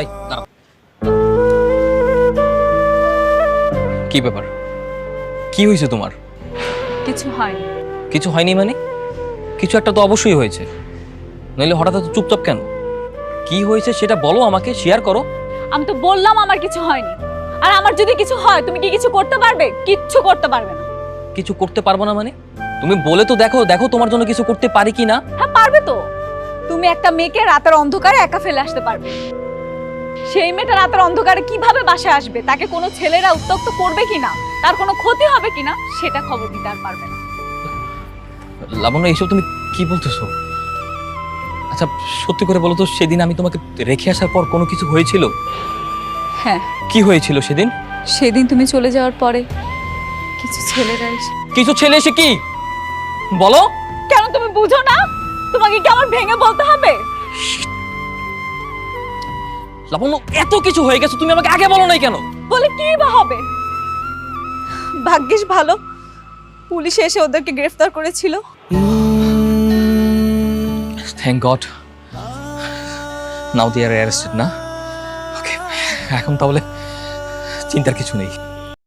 এই দাঁড়াও। কি ব্যাপার? কি হয়েছে তোমার? কিছু হয়নি। কিছু হয়নি মানে? কিছু একটা তো অবশ্যই হয়েছে। নইলে হঠাৎ এত চুপচাপ কেন? কি হয়েছে সেটা বলো আমাকে শেয়ার করো। আমি তো বললাম আমার কিছু হয়নি। আর আমার যদি কিছু হয় তুমি কি কিছু করতে পারবে? কিচ্ছু করতে পারবে না। কিছু করতে পারব না মানে? তুমি বলে তো দেখো দেখো তোমার জন্য কিছু করতে পারি কি না? হ্যাঁ পারবে তো। তুমি একটা মেয়েকে রাতের অন্ধকারে একা ফেলে আসতে পারবে। সেই মেয়েটা রাতের অন্ধকারে কীভাবে বাসায় আসবে? তাকে কোনো ছেলেরা উত্তক্ত করবে কিনা? তার কোনো ক্ষতি হবে কিনা? সেটা খবর দিতে আর পারবে না। লাবণ্য এইসব তুমি কি বলতেছো? আচ্ছা সত্যি করে বলো তো সেদিন আমি তোমাকে রেখে আসার পর কোনো কিছু হয়েছিল? হ্যাঁ। কি হয়েছিল সেদিন? সেদিন তুমি চলে যাওয়ার পরে কিছু ছেলেরা এসে কিছু ছেলে এসে কি? বলো। কেন তুমি বুঝো না? তোমাকে কি আমার ভেঙে বলতে হবে? লাবণ্য এত কিছু হয়ে গেছে তুমি আমাকে আগে বলো নাই কেন? বলে কি বা হবে? ভাগ্যিস ভালো পুলিশে এসে ওদেরকে গ্রেফতার করেছিল। Thank god now they are arrested না? ওকে এখন তাহলে চিন্তার কিছু নেই।